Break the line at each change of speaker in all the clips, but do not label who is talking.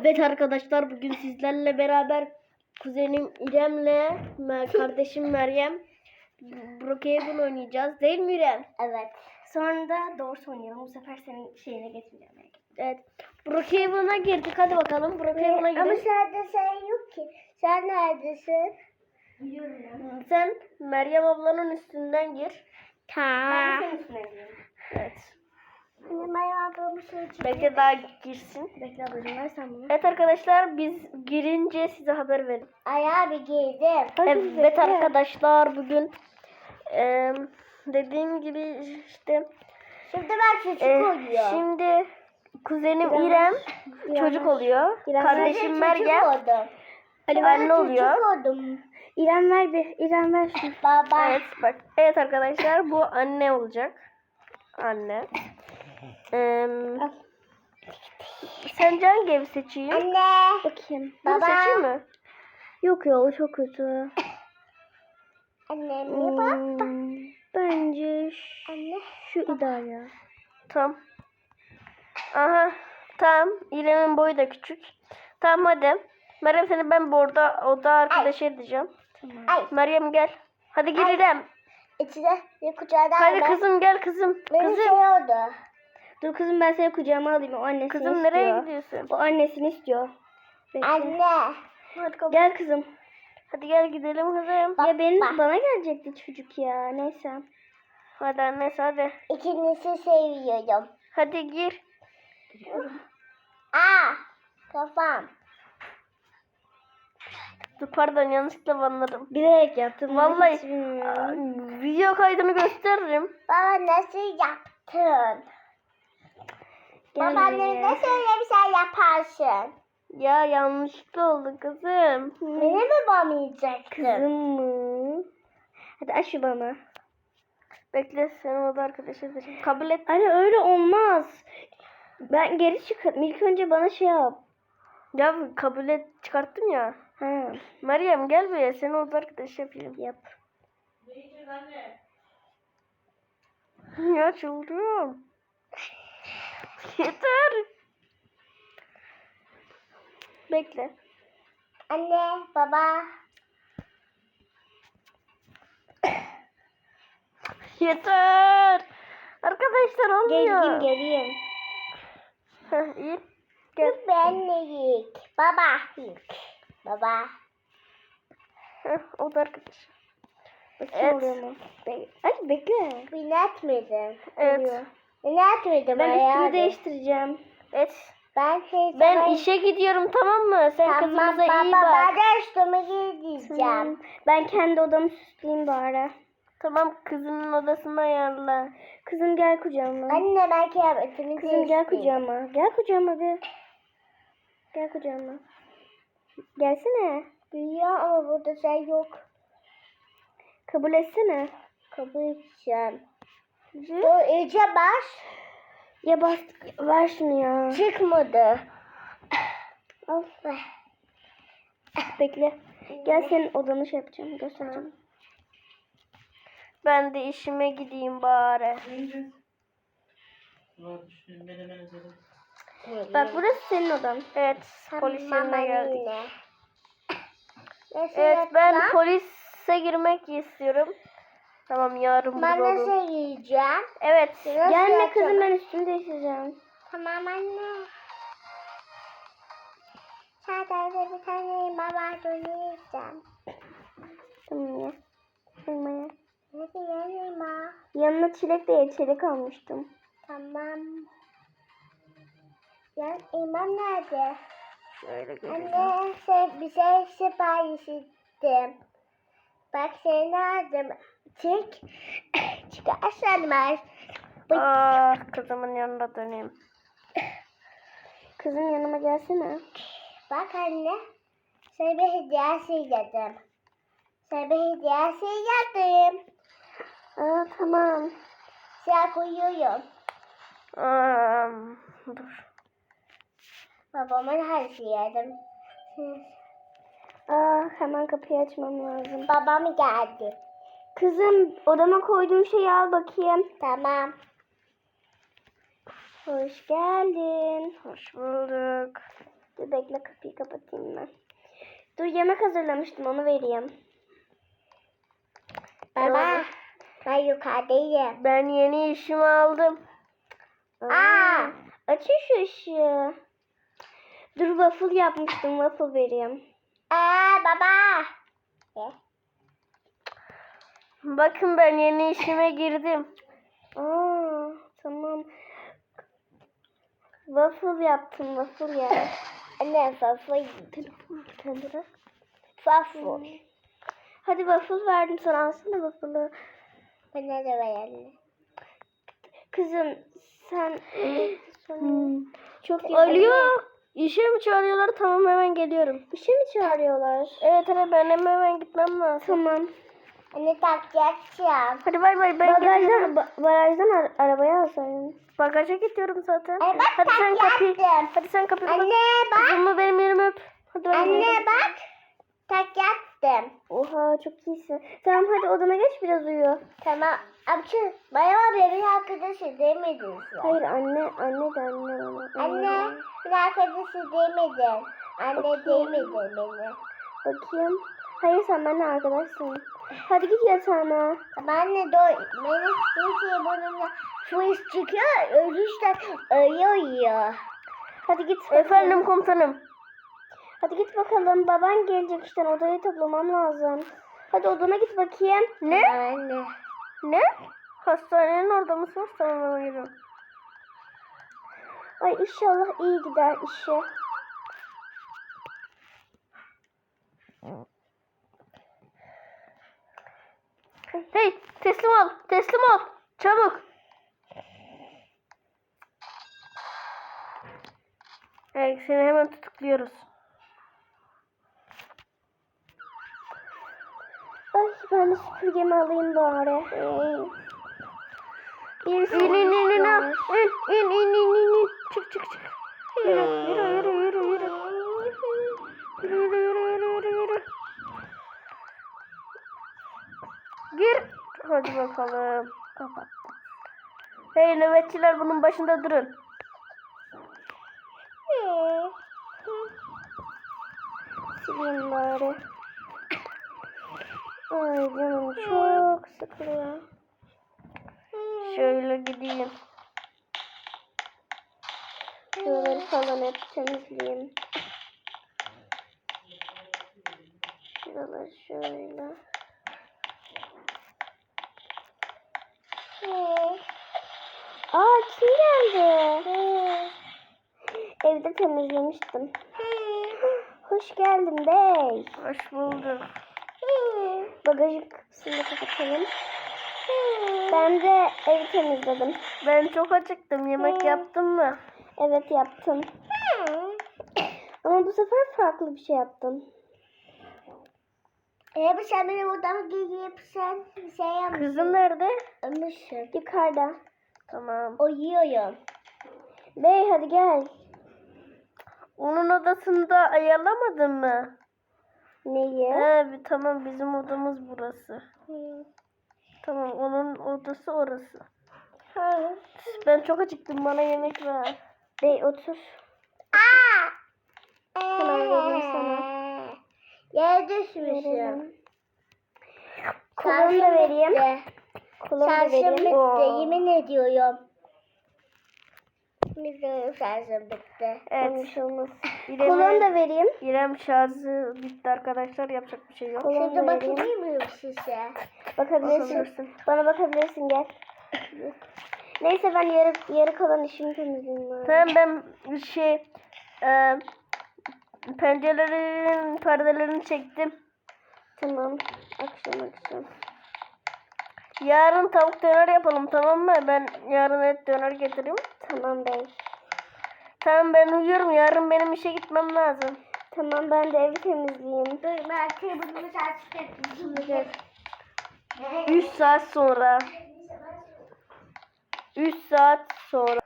Evet arkadaşlar bugün sizlerle beraber kuzenim İrem'le kardeşim Meryem Brookhaven oynayacağız. Değil mi İrem?
Evet. Sonra da doğru oynayalım. Bu sefer senin şeyine getireceğim.
Evet. Brookhaven'a girdik. Hadi bakalım. Brookhaven'a
Ama
gidelim.
sende sen yok ki. Sen neredesin?
Sen Meryem ablanın üstünden gir.
Ben de senin üstüne gidiyorum.
Evet.
Benim ayağımı şey
Bekle daha girsin.
Bekle ablacığım ver sen bunu.
Evet arkadaşlar biz girince size haber verin.
Ayağı bir giydim.
Evet arkadaşlar bugün eee, dediğim gibi işte
Şimdi ben çocuk
Ee,
oluyor.
şimdi kuzenim
İrem-
İrem, çocuk oluyor.
İrem
Kardeşim Meryem. Ali anne oluyor.
Oldum. İrem ver bir. İrem ver şunu. Baba.
Evet bak. Evet arkadaşlar bu anne olacak. Anne. Ee, sence hangi evi seçeyim?
Anne. Bakayım.
Bunu
Baba.
seçeyim mi?
Yok ya o çok kötü. Anne ne bak?
Hmm, bence
Anne.
şu ideal Tamam. Aha. Tamam. İrem'in boyu da küçük. Tamam hadi. Meryem seni ben burada oda arkadaşı edeceğim.
Ay.
Meryem gel. Hadi gir
Ay.
İrem.
İçine bir kucağına
Hadi kızım gel kızım.
Benim şey
Kızım.
oldu.
Dur kızım ben seni kucağıma alayım. O annesini
Kızım
istiyor.
nereye gidiyorsun?
O annesini istiyor. Bekle.
Anne.
Hadi, kapı-
Gel kızım.
Hadi gel gidelim kızım.
Bak,
ya benim
bak.
bana gelecekti çocuk ya. Neyse.
Hadi annesi hadi.
İkinizi seviyorum.
Hadi gir.
Aa. Kafam.
Dur pardon yanlışlıkla banladım.
Bilerek yaptım.
Vallahi video kaydını gösteririm.
Baba nasıl yaptın?
Gel
Babaannem
buraya.
nasıl öyle bir şey yaparsın?
Ya yanlışlıkla oldu kızım.
Beni mi bamayacaksın?
Kızım mı? Hadi aç şu bana.
Bekle sen oda arkadaşı edeceğim. Kabul et.
Anne öyle olmaz. Ben geri çıkarım. İlk önce bana şey yap.
Ya kabul et çıkarttım ya.
Ha,
Meryem gel buraya seni oda arkadaşı yapayım.
yap.
Ya çıldırıyorum. Yeter. Bekle.
Anne, baba.
Yeter. Arkadaşlar olmuyor.
Geleyim geleyim.
Heh, iyi. Gel.
Bu benlik. Baba. Baba.
Heh, o da arkadaş. Evet.
Hadi bekle.
Binatmadım.
Evet.
Oluyor.
Binatmadım
Ben
ayağı.
üstümü değiştireceğim.
Evet.
Ben şey
Ben
sana-
işe gidiyorum tamam mı? Sen
Tamam
kızımıza
baba
iyi
ben
bak.
de üstümü giyeceğim.
Ben kendi odamı süsleyeyim bari.
Tamam kızının odasını ayarla.
Kızım gel kucağıma.
Anne ben kıyafetimi
Kızım gel kucağıma. Gel kucağıma bir. Gel kucağıma. Gelsene.
Biliyor ama burada şey yok.
Kabul etsene.
Kabul edeceğim. Dur iyice baş.
Ya bas ver şunu ya.
Çıkmadı.
Al. Bekle. Gel senin odanı şey yapacağım. Göstereceğim.
Ben de işime gideyim bari.
Bak burası senin odan.
Evet polis yerine geldik. Evet ben polise girmek istiyorum. Tamam yarın
Ben
burada
nasıl
olun.
yiyeceğim?
Evet.
Nasıl
Gelme
yapacağım?
kızım ben üstümü değiştireceğim.
Tamam anne. Sadece bir tane baba yiyeceğim.
Tamam ya. Elma ya.
Hadi yanıma.
Yanına çilek de ye. Çilek almıştım.
Tamam. Ya imam nerede?
Şöyle gelin.
Anne sen bir şey sipariş ettim. Bak seni aldım. Çık. Çıkarsan
Ah kızımın yanına döneyim.
Kızım yanıma gelsene.
Bak anne. Sana bir hediyesi yedim. Sana bir hediyesi yedim.
Aa tamam.
Sen koyuyorum.
Aa, dur.
Babamın her şeyi yedim.
Aa hemen kapıyı açmam lazım.
Babam geldi.
Kızım odama koyduğun şeyi al bakayım.
Tamam.
Hoş geldin.
Hoş bulduk.
Dur bekle kapıyı kapatayım ben. Dur yemek hazırlamıştım onu vereyim.
Baba. Ben yukarıdayım.
Ben yeni işimi aldım.
Aa, açın şu ışığı. Dur waffle yapmıştım waffle vereyim.
Aa baba. Ye.
Bakın ben yeni işime girdim.
Aa, tamam. Waffle yaptım waffle ya.
Anne fafayı.
Kendine.
Fafur.
Hadi waffle verdim sana alsana waffle'ı.
Bana da ver anne.
Kızım sen
Hmm.
çok iyi.
Alo. İşe mi çağırıyorlar? Tamam hemen geliyorum.
İşe mi çağırıyorlar?
Evet evet ben hemen gitmem lazım.
Tamam.
Anne tak yapacağım.
Hadi bay bay ben.
Bagajdan, ba- barajdan ar- arabaya alsaydın.
Bagaja gidiyorum zaten.
Ay bak
Hadi sen kapıyı. Hadi sen kapıyı kapat.
Anne bak.
Kızımı benim yerime öp. Hadi ben
Anne
gidiyorum.
bak. Tak yaptım.
Oha çok iyisin. Tamam hadi odana geç biraz uyu.
Tamam. Amca bayağı benim arkadaşı demedin sen.
Hayır anne anne de anne bana.
Anne bir arkadaşı demedin. Anne demedin beni.
Bakayım. Hayır sen benimle arkadaşsın. Hadi git yatağına.
Ama anne dur. Benim şey bununla fıs çıkıyor. Ölüşten uyuyor.
Hadi git. bakalım.
Efendim komutanım.
Hadi git bakalım. Baban gelecek işte odayı toplamam lazım. Hadi odana git bakayım.
Ne?
Anne.
Ne? Hastanenin orada mısın? Geliyorum.
Ay inşallah iyi gider işi.
Hey teslim ol. Teslim ol. Çabuk. Evet seni hemen tutukluyoruz.
Ay ben de süpürgemi alayım bari. Bir
İn in in in in in in in in in in çık çık çık. Yürü yürü. Yürü yürü yürü yürü yürü yürü. Gir. Hadi bakalım. Kapat. Hey nöbetçiler bunun başında durun.
sileyim bari. Ay canım çok sıkılıyor.
Şöyle gideyim.
Şuraları falan hep temizleyeyim. Şuraları şöyle. Aa kim geldi? Evde temizlemiştim. Hoş geldin bey.
Hoş bulduk.
Bagajın kapısını kapatalım. Ben de evi temizledim.
Ben çok acıktım. Yemek yaptın mı?
Evet yaptım. Ama bu sefer farklı bir şey yaptım.
E bu sen benim odama bir şey yapmışsın.
Kızım nerede?
Ölmüşsün.
Yukarıda.
Tamam.
Uyuyorum.
Bey hadi gel.
Onun odasında ayarlamadın mı?
Neyi?
He, tamam bizim odamız burası. Tamam onun odası orası. Ben çok acıktım bana yemek ver.
Bey otur.
Aa!
Hemen vereyim sana.
Yere düşmüşüm.
Verelim. Kolumu da vereyim. Kolumu da vereyim.
bitti.
Oo.
Yemin ediyorum. Bizim şarjım bitti.
Evet.
Yanlış olmaz.
İrem'e-
Kolumu da vereyim.
İrem şarjı bitti arkadaşlar yapacak bir şey yok.
Kolumu
Şurada
da vereyim.
bakabilir miyim size?
Bakabilirsin.
Bakabilirsin.
Bana bakabilirsin gel. Neyse ben yarı, yarı kalan işimi temizleyeyim. bari.
Tamam ben şey e, pencerelerin perdelerini çektim.
Tamam. Akşam akşam.
Yarın tavuk döner yapalım tamam mı? Ben yarın et döner getireyim.
Tamam bey.
Tamam ben uyuyorum. Yarın benim işe gitmem lazım.
Tamam ben de evi temizleyeyim.
Dur ben şarj ettim.
3 saat sonra. 3 saat sonra.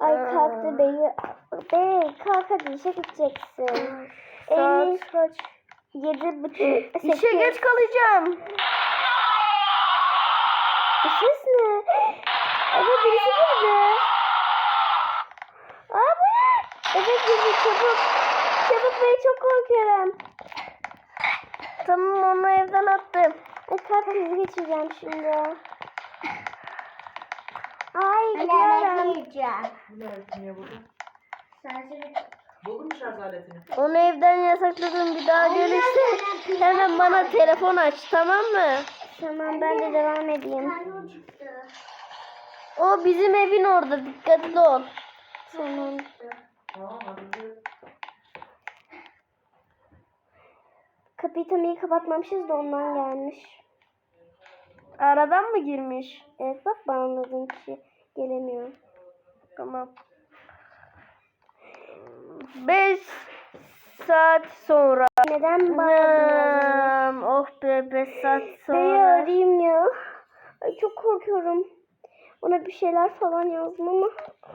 Ay kalktı bey. Bey kalk hadi işe gideceksin
saat. En kaç?
Yedi buçuk.
Ee,
işe
geç kalacağım.
İşiz mi? Eve birisi girdi. Abi. Eve girdi çabuk. Çabuk beni çok korkuyorum.
Tamam onu evden attım.
E tatlıyı geçeceğim şimdi. Ay gidiyorum.
Ne
yiyeceğim? Ne yiyeceğim?
Sen şimdi
Buldun mu şarj aletini?
Onu evden yasakladım bir daha gelirse hemen bana telefon aç tamam mı?
Tamam ben de devam edeyim.
O bizim evin orada dikkatli ol.
Tamam.
Tamam hadi.
Kapıyı tam iyi kapatmamışız da ondan gelmiş.
Aradan mı girmiş?
Evet bak ben anladığım kişi gelemiyor.
Tamam. 5 saat sonra.
Neden bağırdın?
Hmm, oh be 5 saat sonra.
arayayım ya. Ay çok korkuyorum. Ona bir şeyler falan yazdım ama.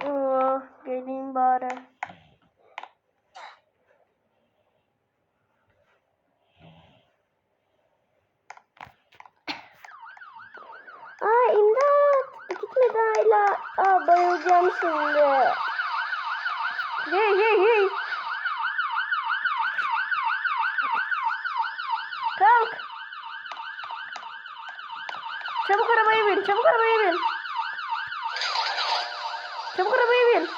Oh, geleyim bari.
Aa imdat. Gitmedi hala. Aa bayılacağım şimdi.
Hey hey hey. Kalk. Çabuk arabaya bin. Çabuk arabaya bin. Çabuk arabaya bin.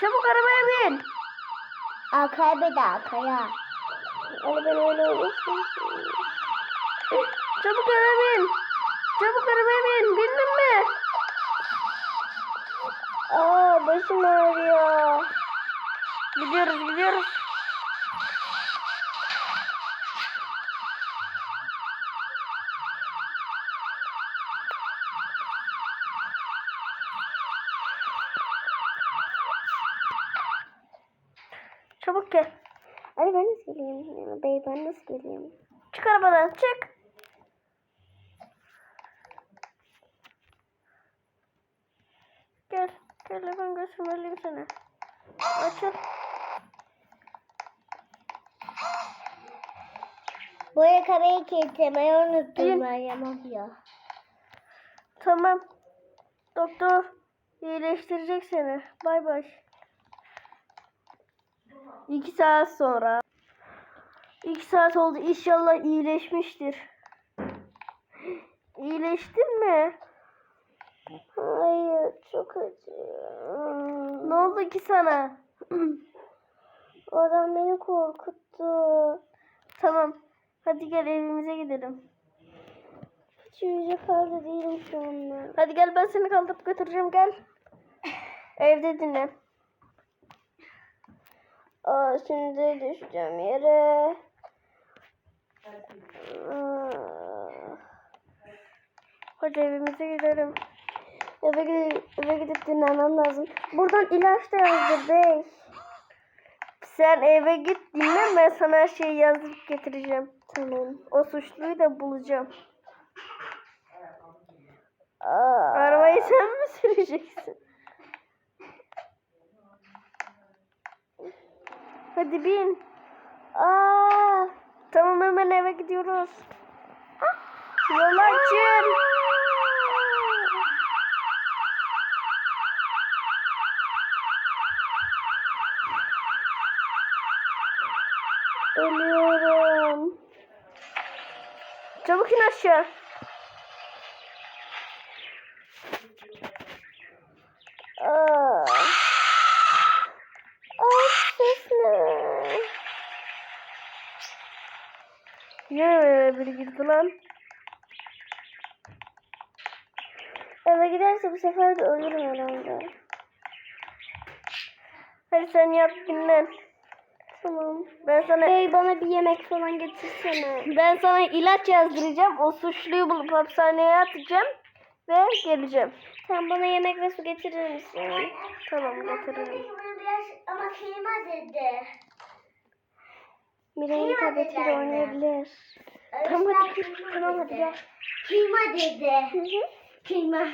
Çabuk arabaya bin.
Arkaya bir de arkaya.
Ay ben öyle olursun.
Çabuk arabaya bin. Çabuk arabaya bin. Bindin mi?
Aa başım ağrıyor.
Gidiyoruz gidiyoruz. Çabuk gel.
Ay ben nasıl geleyim? Bey ben nasıl geleyim?
Çık arabadan çık. Ben götürmeliyim seni. Açıl.
Bu ayakkabıyı kilitlemeyi unuttum
Bin.
Meryem abla.
Tamam. Doktor iyileştirecek seni. Bay bay. İki saat sonra. İki saat oldu. İnşallah iyileşmiştir. İyileştin mi?
Hayır çok acıyor.
Ne oldu ki sana?
O adam beni korkuttu.
tamam. Hadi gel evimize gidelim.
Hiç yürüyecek halde değilim şu anda.
Hadi gel ben seni kaldırıp götüreceğim gel. Evde dinle.
Aa şimdi düşeceğim yere. Aa,
Hadi evimize gidelim.
Eve, gidip, eve gidip dinlenmem lazım. Buradan ilaç da yazdı bey.
Sen eve git dinle ben sana her şeyi yazıp getireceğim.
Tamam.
O suçluyu da bulacağım.
Aa,
Arabayı sen mi süreceksin? Hadi bin.
aa,
Tamam hemen eve gidiyoruz. Yol açın. Çabuk in aşağı.
Aa. Aa, ses ne?
Yine eve biri girdi lan.
Eve giderse bu sefer de ölürüm herhalde.
Hadi sen yat dinlen.
Tamam.
Ben sana
Bey bana bir yemek falan getirsene.
ben sana ilaç yazdıracağım. O suçluyu bulup hapishaneye atacağım ve geleceğim.
Sen bana yemek ve su getirir misin?
Tamam getiririm.
Bunu biraz ama kıyma dedi.
Miray'ın tabletiyle oynayabilir.
Tamam
hadi tamam, hadi gel.
Kıyma dedi.
Hı hı.
Kıyma.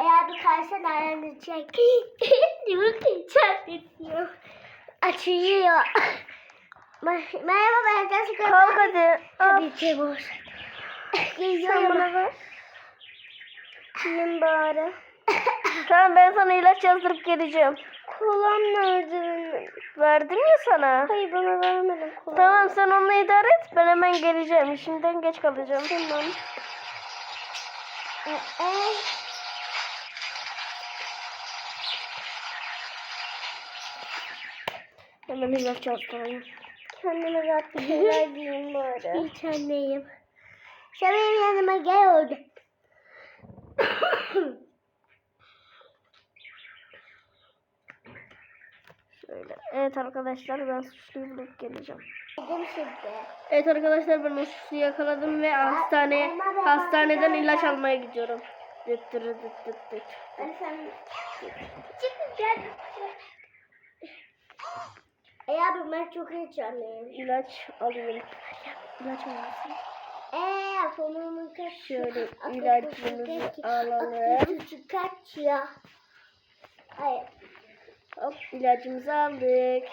Eğer bir karşıdan aranacak. Diyor ki içeride diyor. Açıyor. Me- Merhaba ben Jessica.
Kalk hadi.
Tabii ki bu. Geliyorum.
bana ver. Yiyeyim bari.
Tamam ben sana ilaç yazdırıp geleceğim.
Kolam nerede benim?
Verdim ya sana.
Hayır bana vermedin kolam.
Tamam sen onunla idare et. Ben hemen geleceğim. İşimden geç kalacağım.
Tamam.
Ee,
Hemen ilaç yazdırayım.
Kendime rahat bir şeyler giyeyim bari.
Hiç anneyim. Sen benim yanıma gel orada.
Şöyle. Evet arkadaşlar ben suçluyu bulup geleceğim. Evet arkadaşlar ben o suçluyu yakaladım ve hastane hastaneden ilaç almaya gidiyorum. Dıt dıt dıt dıt.
Sen... Çıkın gel. Ey abi ben çok heyecanlıyım.
İlaç alayım. İlaç alayım.
Eee aklımın kaç.
Şöyle ilacımızı alalım.
Kaç ya. Hayır.
Hop ilacımızı aldık.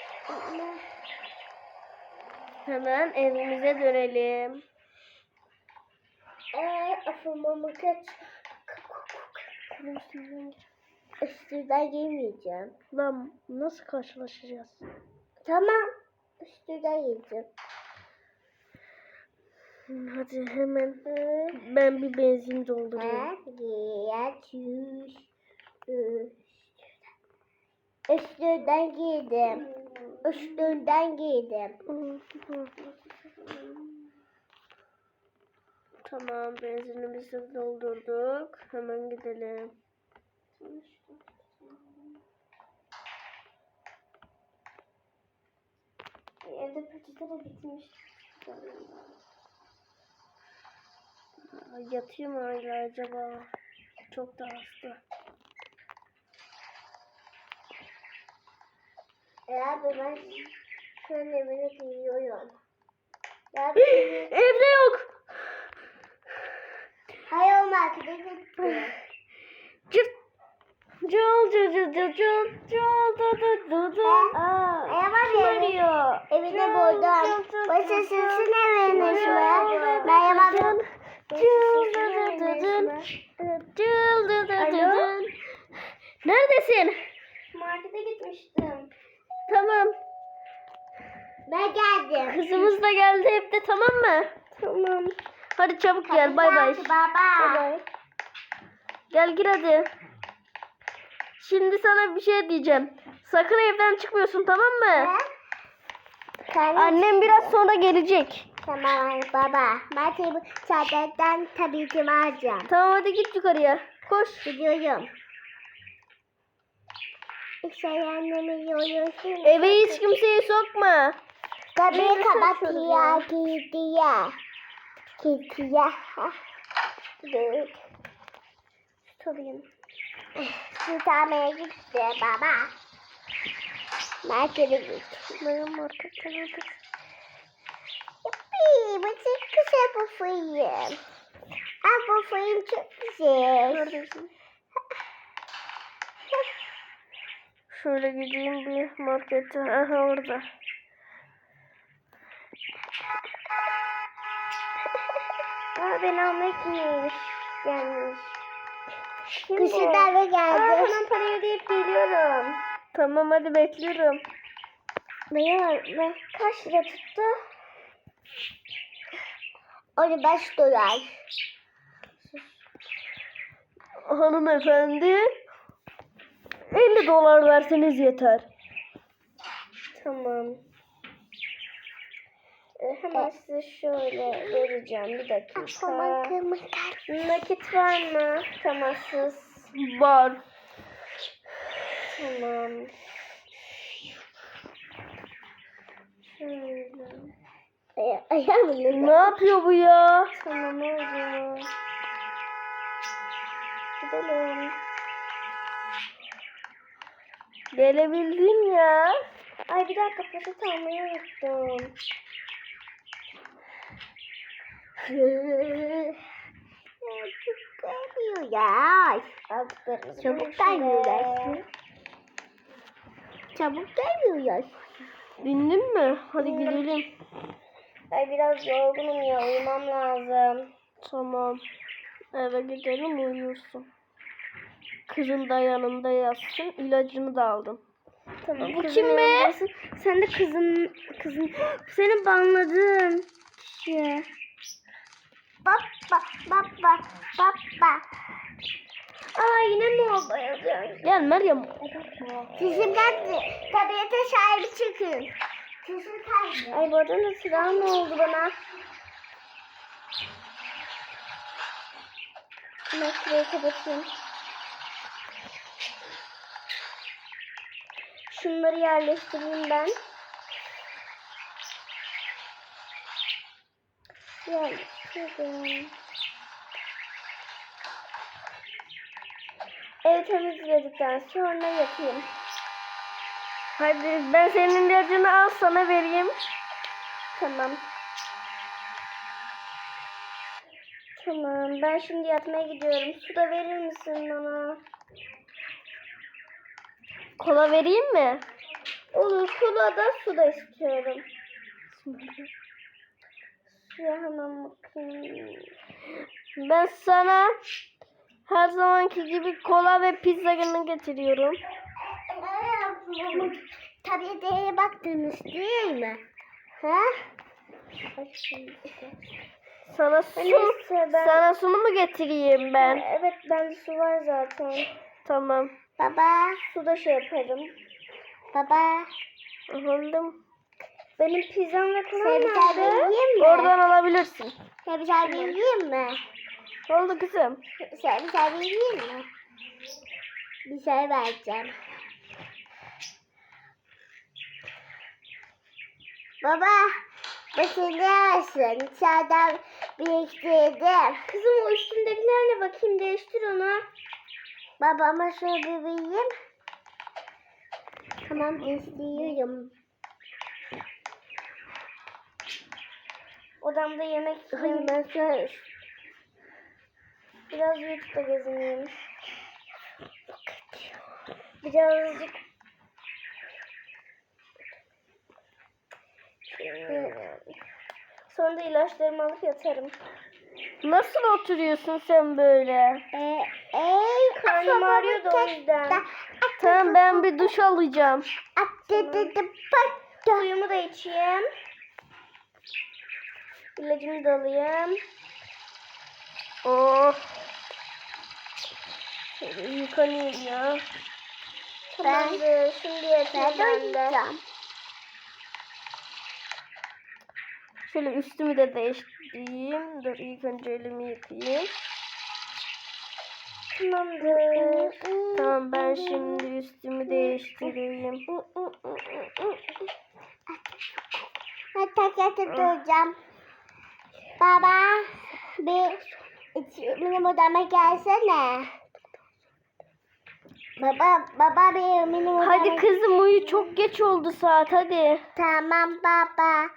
Hemen evimize dönelim.
Eee aklımın kaç. Üstünden giymeyeceğim.
Lan nasıl karşılaşacağız?
Tamam. Üstünden giyeceğim.
Hadi hemen ben bir benzin doldurayım.
Giy, Üstünden giydim. Üstünden giydim.
Tamam benzinimizi doldurduk. Hemen gidelim.
dakikada bitmiş.
Yatayım öyle acaba. Çok da hasta.
Eğer ben şöyle beni duyuyorum.
Evde yok.
Hayır olmaz.
Cırt Cıl cıl cıl cıl cıl cıl cıl cıl cıl cıl. Aa,
Aya var
kim
ya.
arıyor?
Evine buldum. Başısısın evine. Meryem abla.
Cıl cıl cıl cıl cıl. Cıl cıl cıl cıl cıl. Neredesin?
Markete gitmiştim.
Tamam.
Ben geldim.
Kızımız da geldi hep de tamam mı?
Tamam.
Hadi çabuk gel bay bay.
Baba.
Bay.
Gel gir hadi. Şimdi sana bir şey diyeceğim. Sakın evden çıkmıyorsun tamam mı? Annem biraz sonra gelecek.
Tamam baba. Ben tabii çadırdan tabii ki alacağım.
Tamam hadi git yukarıya. Koş.
Gidiyorum. İşte annemi yoruyorsun.
Eve hiç kimseyi sokma.
Kapıyı kapat ya gidiyor. Gidiyor. Dur. Tutamaya gitti bu bu bu çok?
Şöyle gideyim bir markete. Aha orada.
Aa beni almaya kimmiş? Gelmiş. Kim bu?
Kışıdan da
Aa,
geldi.
hemen parayı ödeyip geliyorum.
Tamam hadi bekliyorum.
Ne var? Ne? Kaç lira tuttu?
15 dolar.
Hanımefendi. 50 dolar verseniz yeter.
Tamam. Ee, hemen size şöyle vereceğim bir dakika. Nakit var mı? Temassız.
Var.
Tamam. Şöyle.
Ay, ayağımın
Ne yapıyor bu ya?
Tamam oldu. Gidelim.
Gelebildin ya.
Ay bir dakika poşet almayı unuttum.
Çok ya. Çabuk ya. Çabuk ya.
Bindin mi? Hadi gidelim.
Ay biraz yorgunum ya uyumam lazım.
Tamam. Eve gidelim uyursun. Kızın da yanında yatsın. İlacını da aldım.
Tamam.
Bu kim be?
Sen de kızın kızın seni banladım. Kişi.
Baba baba baba.
Aa yine mi o bayıldı?
Gel Meryem.
Sizimden tabiata sahibi çıkın. Kızın kalbi.
Ay bu arada sıra mı oldu bana? Ben şurayı kapatayım. Şunları yerleştireyim ben. Yerleştirdim. Ev temizledikten sonra yatayım.
Hadi ben senin ilacını al sana vereyim.
Tamam. Tamam. Ben şimdi yatmaya gidiyorum. Su da verir misin bana?
Kola vereyim mi?
Olur. Kola da su da istiyorum. Suya hemen bakayım.
Ben sana her zamanki gibi kola ve pizza günü getiriyorum.
Tabiata baktınız değil mi? Ha?
Sana su,
Neyse ben...
sana sunu mu getireyim ben?
Evet bende su var zaten.
Tamam.
Baba,
Su da şey yaparım.
baba.
Aldım.
Benim pizzam ve kolam nerede?
Oradan alabilirsin.
Bir tane yiyeyim mi?
Ne oldu kızım?
Bir tane yiyeyim mi? Bir şey vereceğim. Baba, olsun. Çağdan biriktirdim.
Kızım o üstündekilerle bakayım değiştir onu.
Babama şöyle bir vereyim. Tamam, istiyorum.
Odamda yemek
Hayır, ben şöyle...
Biraz YouTube'da gezineyim. Birazcık Sonra da ilaçlarımı alıp yatarım.
Nasıl oturuyorsun sen böyle?
Ee, ey,
Karnım ağrıyor da o yüzden.
Tamam ben bir duş alacağım.
Suyumu da içeyim. İlacımı da alayım.
Oh. Yıkanayım ya.
Şimdi yatayım
Ben
de.
oynayacağım.
Şöyle üstümü de değiştireyim. Dur ilk önce elimi yıkayayım.
Tamamdır.
Tamam ben şimdi üstümü değiştireyim.
Ben takyatı duracağım. Baba, bir benim odama gelsene. Baba, baba bir benim odama
Hadi kızım uyu çok geç oldu saat hadi.
Tamam baba.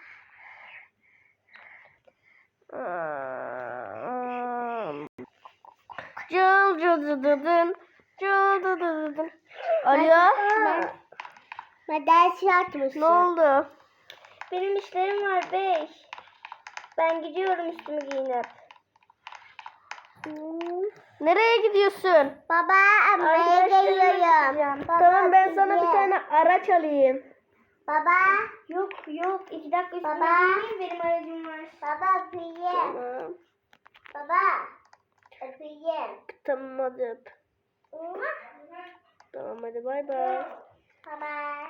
Cıl cıl cıl cıl cıl. Alo.
Ben, ben ders yatmışım.
Ne oldu?
Benim işlerim var bey. Ben gidiyorum üstümü giyinip.
Nereye gidiyorsun?
Baba,
Arkadaşlarımla
geliyorum. Baba,
Tamam ben sana bir tane araç alayım.
Baba,
Yok yok. iki dakika üstüme
Baba.
benim aracım var.
baba öpeyim.
Tamam.
Baba, öpeyim.
Tamam hadi öp. Tamam hadi bay bay.
Baba.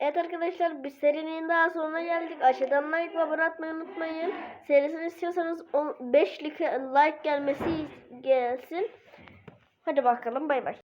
Evet arkadaşlar bir serinin daha sonuna geldik. Aşağıdan like ve abone atmayı unutmayın. Serisini istiyorsanız 5 like gelmesi gelsin. Hadi bakalım bay bay.